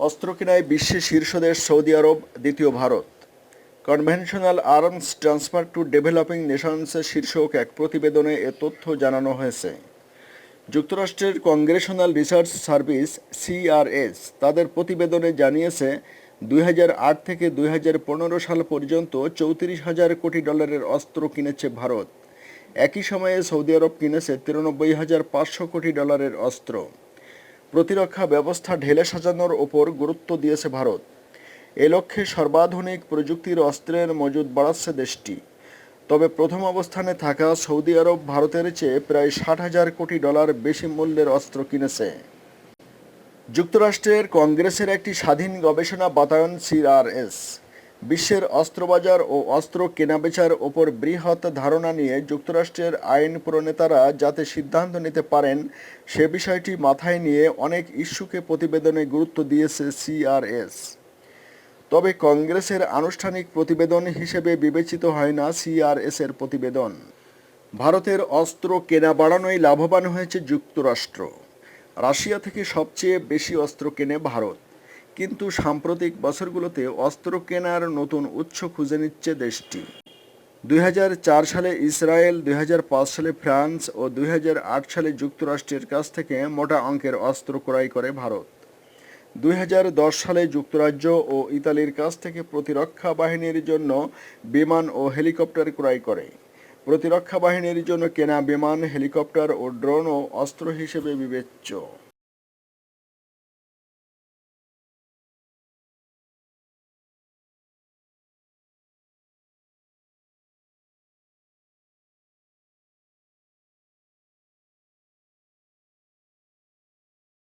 অস্ত্র কেনায় বিশ্বের শীর্ষ দেশ সৌদি আরব, দ্বিতীয় Bharat. Conventional arms transfer to developing নেশনসের শীর্ষক এক প্রতিবেদনে এ তথ্য জানানো হয়েছে। যুক্তরাষ্ট্রের কংগ্রেশনাল রিসার্চ সার্ভিস সিআরএস তাদের প্রতিবেদনে জানিয়েছে, দুই হাজার আট থেকে দুই হাজার পনেরো সাল পর্যন্ত চৌত্রিশ হাজার কোটি ডলারের অস্ত্র কিনেছে ভারত। একই সময়ে সৌদি আরব কিনেছে তিরানব্বই হাজার পাঁচশো কোটি ডলারের অস্ত্র। প্রতিরক্ষা ব্যবস্থা ঢেলে সাজানোর ওপর গুরুত্ব দিয়েছে ভারত। এ লক্ষ্যে সর্বাধুনিক প্রযুক্তির অস্ত্রের মজুদ বাড়াচ্ছে দেশটি। তবে প্রথম অবস্থানে থাকা সৌদি আরব ভারতের চেয়ে প্রায় ষাট হাজার কোটি ডলার বেশি মূল্যের অস্ত্র কিনেছে। যুক্তরাষ্ট্রের কংগ্রেসের একটি স্বাধীন গবেষণা বাতায়ন, সিআরএস। বিশ্বের অস্ত্রবাজার ও অস্ত্র কেনাবেচার ওপর বৃহৎ ধারণা নিয়ে যুক্তরাষ্ট্রের আইন প্রণেতারা যাতে সিদ্ধান্ত নিতে পারেন, সে বিষয়টি মাথায় নিয়ে অনেক ইস্যুকে প্রতিবেদনে গুরুত্ব দিয়েছে সিআরএস। তবে কংগ্রেসের আনুষ্ঠানিক প্রতিবেদন হিসেবে বিবেচিত হয় না সিআরএস এর প্রতিবেদন। ভারতের অস্ত্র কেনা বাড়ানোয় লাভবান হয়েছে যুক্তরাষ্ট্র। রাশিয়া থেকে সবচেয়ে বেশি অস্ত্র কেনে ভারত। কিন্তু সাম্প্রতিক বছরগুলোতে অস্ত্র কেনার নতুন উৎস খুঁজে নিচ্ছে দেশটি। দুই হাজার চার সালে ইসরায়েল, দুই হাজার পাঁচ সালে ফ্রান্স ও দুই হাজার আট সালে যুক্তরাষ্ট্রের কাছ থেকে মোটা অঙ্কের অস্ত্র ক্রয় করে ভারত। দুই হাজার দশ সালে যুক্তরাজ্য ও ইতালির কাছ থেকে প্রতিরক্ষা বাহিনীর জন্য বিমান ও হেলিকপ্টার ক্রয় করে। প্রতিরক্ষা বাহিনীর জন্য কেনা বিমান, হেলিকপ্টার ও ড্রোনও অস্ত্র হিসেবে বিবেচ্য।